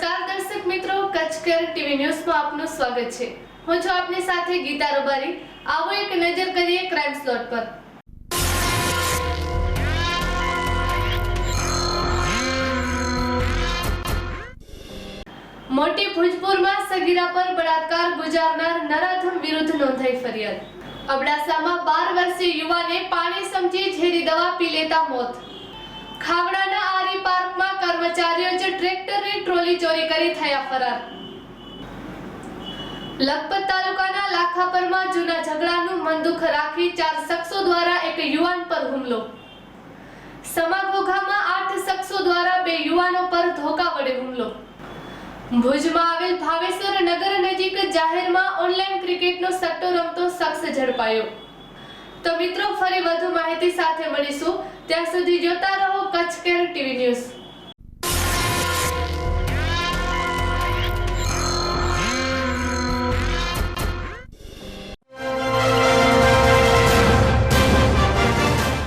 નમસ્કાર દર્શક મિત્રો કચકર ટીવી ન્યૂઝમાં આપનું સ્વાગત છે. હું છું આપની સાથે ગીતા રબારી. આવો એક નજર કરીએ ક્રાઇમ સ્લોટ પર. મોટી ભુજપુરમાં સગીરા પર બળાત્કાર ગુજારનાર નરાધમ વિરુદ્ધ નોંધાઈ ફરિયાદ. અબડાસામાં બાર વર્ષીય યુવાને પાણી સમજી ઝેરી દવા પી લેતા મોત. ખાવડાના કર્મચારીઓ જે ટ્રેક્ટરની ટ્રોલી ચોરી કરી થયા ફરાર. લખપત તાલુકાના લાખાપરમાં જૂના ઝઘડાનું મનદુખ રાખી ચાર શખ્સો દ્વારા એક યુવાન પર હુમલો. સમાઘોઘામાં આઠ શખ્સો દ્વારા બે યુવાનો પર ધોકા વડે હુમલો. ભુજમાં આવેલ ભાવેશ્વર નગર નજીક જાહેરમાં ઓનલાઈન ક્રિકેટનો સટ્ટો રમતો શખ્સ ઝડપાયો. તો મિત્રો, ફરી વધુ માહિતી સાથે મળીશું. ત્યાં સુધી જોતા રહો કચ્છ કેર ટીવી ન્યૂઝ.